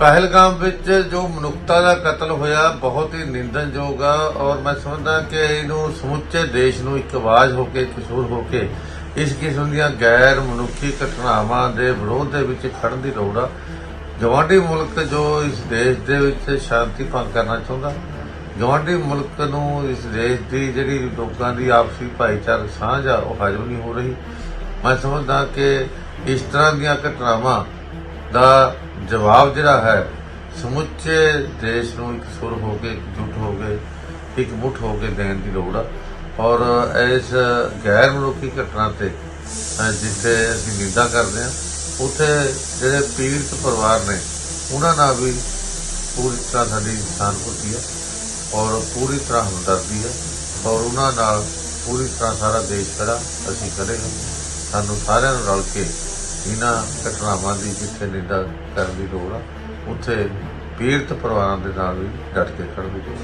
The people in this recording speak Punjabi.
ਪਹਿਲਗਾਮ ਵਿੱਚ ਜੋ ਮਨੁੱਖਤਾ ਦਾ ਕਤਲ ਹੋਇਆ, ਬਹੁਤ ਹੀ ਨਿੰਦਣਯੋਗ ਆ ਔਰ ਮੈਂ ਸਮਝਦਾ ਕਿ ਇਹਨੂੰ ਸਮੁੱਚੇ ਦੇਸ਼ ਨੂੰ ਇੱਕ ਆਵਾਜ਼ ਹੋ ਕੇ ਕਿਸ਼ੋਰ ਹੋ ਕੇ ਇਸ ਕਿਸਮ ਦੀਆਂ ਗੈਰ ਮਨੁੱਖੀ ਘਟਨਾਵਾਂ ਦੇ ਵਿਰੋਧ ਦੇ ਵਿੱਚ ਖੜਨ ਦੀ ਲੋੜ ਆ। ਗਵਾਂਢੀ ਮੁਲਕ ਜੋ ਇਸ ਦੇਸ਼ ਦੇ ਵਿੱਚ ਸ਼ਾਂਤੀ ਭੰਗ ਕਰਨਾ ਚਾਹੁੰਦਾ ਗਵਾਂਢੀ ਮੁਲਕ ਨੂੰ ਇਸ ਦੇਸ਼ ਦੀ ਜਿਹੜੀ ਲੋਕਾਂ ਦੀ ਆਪਸੀ ਭਾਈਚਾਰਕ ਸਾਂਝ ਆ, ਉਹ ਹਜਮ ਨਹੀਂ ਹੋ ਰਹੀ। ਮੈਂ ਸਮਝਦਾ ਕਿ ਇਸ ਤਰ੍ਹਾਂ ਦੀਆਂ ਘਟਨਾਵਾਂ ਦਾ ਜਵਾਬ ਜਿਹੜਾ ਹੈ, ਸਮੁੱਚੇ ਦੇਸ਼ ਨੂੰ ਇੱਕ ਸੁਰ ਹੋ ਕੇ ਇਕਜੁੱਟ ਹੋ ਕੇ ਇੱਕ ਮੁੱਠ ਹੋ ਕੇ ਦੇਣ ਦੀ ਲੋੜ ਆ। ਔਰ ਇਸ ਗੈਰ ਮਨੁੱਖੀ ਘਟਨਾ ਤੇ ਜਿੱਥੇ ਅਸੀਂ ਨਿੰਦਾ ਕਰਦੇ ਹਾਂ, ਉੱਥੇ ਜਿਹੜੇ ਪੀੜਤ ਪਰਿਵਾਰ ਨੇ, ਉਹਨਾਂ ਨਾਲ ਵੀ ਪੂਰੀ ਤਰ੍ਹਾਂ ਸਾਡੀ ਸਹਾਨੁਭੂਤੀ ਹੈ ਔਰ ਪੂਰੀ ਤਰ੍ਹਾਂ ਹਮਦਰਦੀ ਹੈ ਔਰ ਉਹਨਾਂ ਨਾਲ ਪੂਰੀ ਤਰ੍ਹਾਂ ਸਾਰਾ ਦੇਸ਼ ਖੜਾ ਅਸੀਂ ਖੜੇ ਹਾਂ। ਸਾਨੂੰ ਸਾਰਿਆਂ ਨੂੰ ਰਲ ਕੇ ਇਹਨਾਂ ਘਟਨਾਵਾਂ ਦੀ ਜਿੱਥੇ ਨਿੰਦਾ ਕਰਨ ਦੀ ਲੋੜ ਆ, ਉੱਥੇ ਪੀੜਤ ਪਰਿਵਾਰਾਂ ਦੇ ਨਾਲ ਵੀ ਡਟ ਕੇ ਖੜਨ ਦੀ ਲੋੜ